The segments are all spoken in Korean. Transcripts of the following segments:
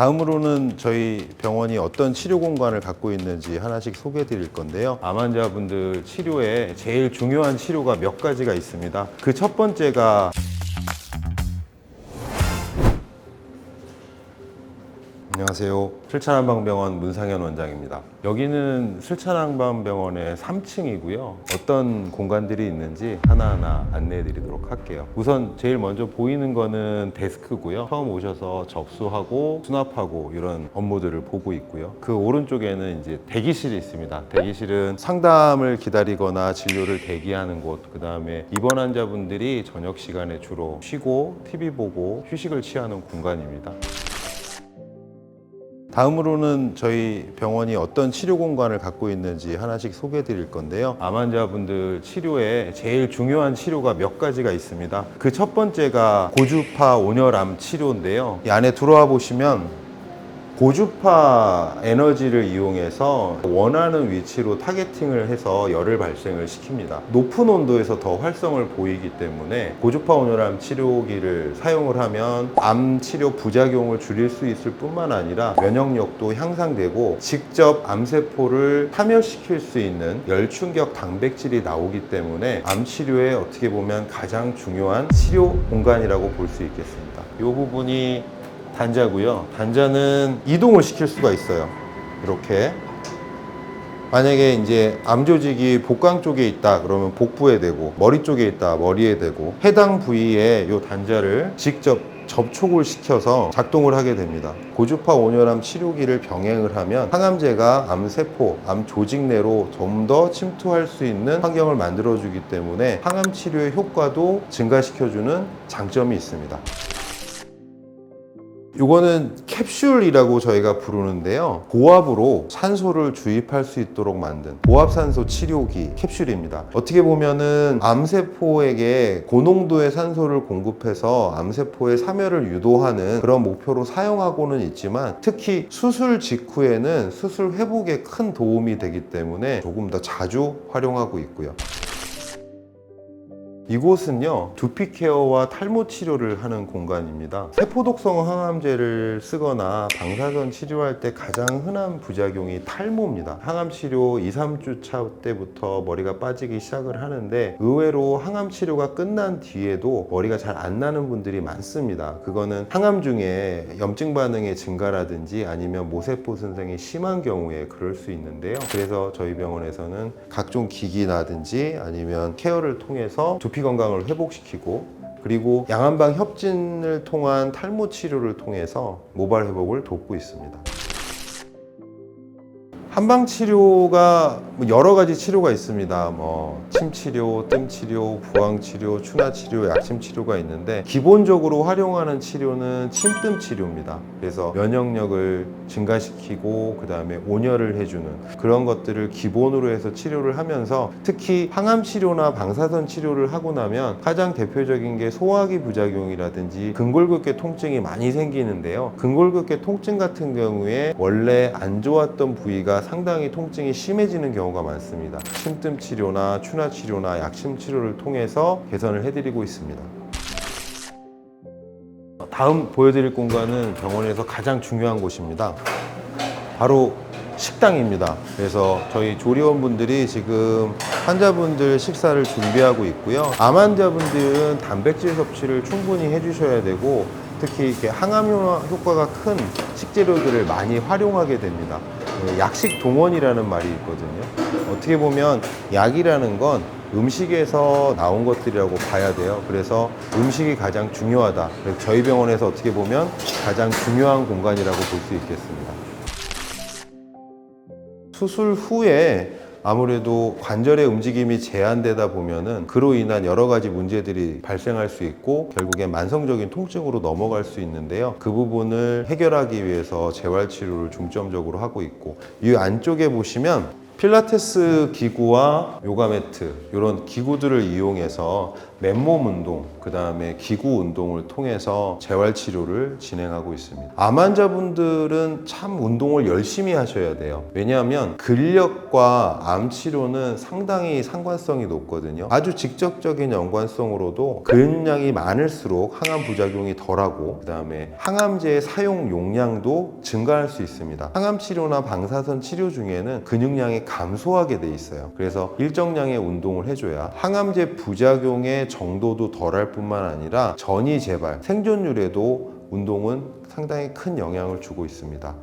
다음으로는 저희 병원이 어떤 치료 공간을 갖고 있는지 하나씩 소개해 드릴 건데요. 암 환자분들 치료에 제일 중요한 치료가 몇 가지가 있습니다. 그 첫 번째가 안녕하세요. 슬찬한방병원 문상현 원장입니다. 여기는 슬찬한방병원의 3층이고요. 어떤 공간들이 있는지 하나하나 안내해 드리도록 할게요. 우선 제일 먼저 보이는 거는 데스크고요. 처음 오셔서 접수하고 수납하고 이런 업무들을 보고 있고요. 그 오른쪽에는 이제 대기실이 있습니다. 대기실은 상담을 기다리거나 진료를 대기하는 곳, 그 다음에 입원 환자분들이 저녁 시간에 주로 쉬고 TV 보고 휴식을 취하는 공간입니다. 다음으로는 저희 병원이 어떤 치료 공간을 갖고 있는지 하나씩 소개해 드릴 건데요. 암 환자분들 치료에 제일 중요한 치료가 몇 가지가 있습니다. 그 첫 번째가 고주파 온열암 치료인데요. 이 안에 들어와 보시면 고주파 에너지를 이용해서 원하는 위치로 타겟팅을 해서 열을 발생을 시킵니다. 높은 온도에서 더 활성을 보이기 때문에 고주파 온열암 치료기를 사용을 하면 암 치료 부작용을 줄일 수 있을 뿐만 아니라 면역력도 향상되고 직접 암세포를 파멸시킬 수 있는 열충격 단백질이 나오기 때문에 암 치료에 어떻게 보면 가장 중요한 치료 공간이라고 볼 수 있겠습니다. 이 부분이 단자고요. 단자는 이동을 시킬 수가 있어요. 이렇게. 만약에 이제 암 조직이 복강 쪽에 있다 그러면 복부에 대고 머리 쪽에 있다 머리에 대고 해당 부위에 이 단자를 직접 접촉을 시켜서 작동을 하게 됩니다. 고주파 온열암 치료기를 병행을 하면 항암제가 암세포, 암 조직 내로 좀 더 침투할 수 있는 환경을 만들어주기 때문에 항암 치료의 효과도 증가시켜주는 장점이 있습니다. 이거는 캡슐이라고 저희가 부르는데요. 고압으로 산소를 주입할 수 있도록 만든 고압산소 치료기 캡슐입니다. 어떻게 보면은 암세포에게 고농도의 산소를 공급해서 암세포의 사멸을 유도하는 그런 목표로 사용하고는 있지만 특히 수술 직후에는 수술 회복에 큰 도움이 되기 때문에 조금 더 자주 활용하고 있고요. 이곳은요 두피 케어와 탈모 치료를 하는 공간입니다. 세포독성 항암제를 쓰거나 방사선 치료할 때 가장 흔한 부작용이 탈모입니다. 항암 치료 2, 3주 차 때부터 머리가 빠지기 시작을 하는데 의외로 항암 치료가 끝난 뒤에도 머리가 잘 안 나는 분들이 많습니다. 그거는 항암 중에 염증 반응의 증가라든지 아니면 모세포 손상이 심한 경우에 그럴 수 있는데요. 그래서 저희 병원에서는 각종 기기라든지 아니면 케어를 통해서 두피 건강을 회복시키고 그리고 양한방 협진을 통한 탈모 치료를 통해서 모발 회복을 돕고 있습니다. 한방 치료가 뭐 여러 가지 치료가 있습니다. 뭐 침치료, 뜸치료, 부항치료, 추나치료, 약침치료가 있는데 기본적으로 활용하는 치료는 침뜸 치료입니다. 그래서 면역력을 증가시키고 그 다음에 온열을 해주는 그런 것들을 기본으로 해서 치료를 하면서 특히 항암 치료나 방사선 치료를 하고 나면 가장 대표적인 게 소화기 부작용이라든지 근골격계 통증이 많이 생기는데요. 근골격계 통증 같은 경우에 원래 안 좋았던 부위가 상당히 통증이 심해지는 경우가 많습니다. 침뜸 치료나 추나 치료나 약침 치료를 통해서 개선을 해드리고 있습니다. 다음 보여드릴 공간은 병원에서 가장 중요한 곳입니다. 바로 식당입니다. 그래서 저희 조리원분들이 지금 환자분들 식사를 준비하고 있고요. 암 환자분들은 단백질 섭취를 충분히 해주셔야 되고 특히 이렇게 항암 효과가 큰 식재료들을 많이 활용하게 됩니다. 네, 약식 동원이라는 말이 있거든요. 어떻게 보면 약이라는 건 음식에서 나온 것들이라고 봐야 돼요. 그래서 음식이 가장 중요하다. 그래서 저희 병원에서 어떻게 보면 가장 중요한 공간이라고 볼 수 있겠습니다. 수술 후에 아무래도 관절의 움직임이 제한되다 보면은 그로 인한 여러 가지 문제들이 발생할 수 있고 결국엔 만성적인 통증으로 넘어갈 수 있는데요. 그 부분을 해결하기 위해서 재활 치료를 중점적으로 하고 있고 이 안쪽에 보시면 필라테스 기구와 요가 매트 이런 기구들을 이용해서 맨몸 운동 그 다음에 기구 운동을 통해서 재활 치료를 진행하고 있습니다. 암 환자분들은 참 운동을 열심히 하셔야 돼요. 왜냐하면 근력과 암 치료는 상당히 상관성이 높거든요. 아주 직접적인 연관성으로도 근량이 많을수록 항암 부작용이 덜하고 그 다음에 항암제의 사용 용량도 증가할 수 있습니다. 항암 치료나 방사선 치료 중에는 근육량이 감소하게 돼 있어요. 그래서 일정량의 운동을 해줘야 항암제 부작용의 정도도 덜할 뿐만 아니라 전이 재발, 생존율에도 운동은 상당히 큰 영향을 주고 있습니다.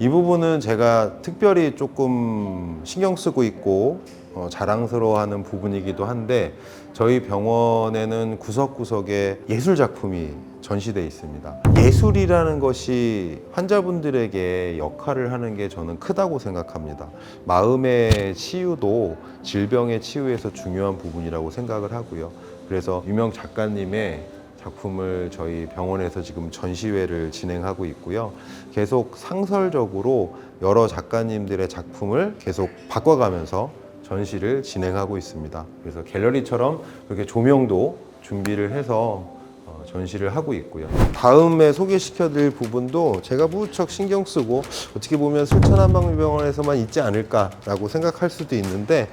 이 부분은 제가 특별히 조금 신경 쓰고 있고 어, 자랑스러워하는 부분이기도 한데 저희 병원에는 구석구석에 예술 작품이 전시돼 있습니다. 예술이라는 것이 환자분들에게 역할을 하는 게 저는 크다고 생각합니다. 마음의 치유도 질병의 치유에서 중요한 부분이라고 생각을 하고요. 그래서 유명 작가님의 작품을 저희 병원에서 지금 전시회를 진행하고 있고요. 계속 상설적으로 여러 작가님들의 작품을 계속 바꿔가면서 전시를 진행하고 있습니다. 그래서 갤러리처럼 그렇게 조명도 준비를 해서 어, 전시를 하고 있고요. 다음에 소개시켜드릴 부분도 제가 무척 신경 쓰고 어떻게 보면 술천한방병원에서만 있지 않을까라고 생각할 수도 있는데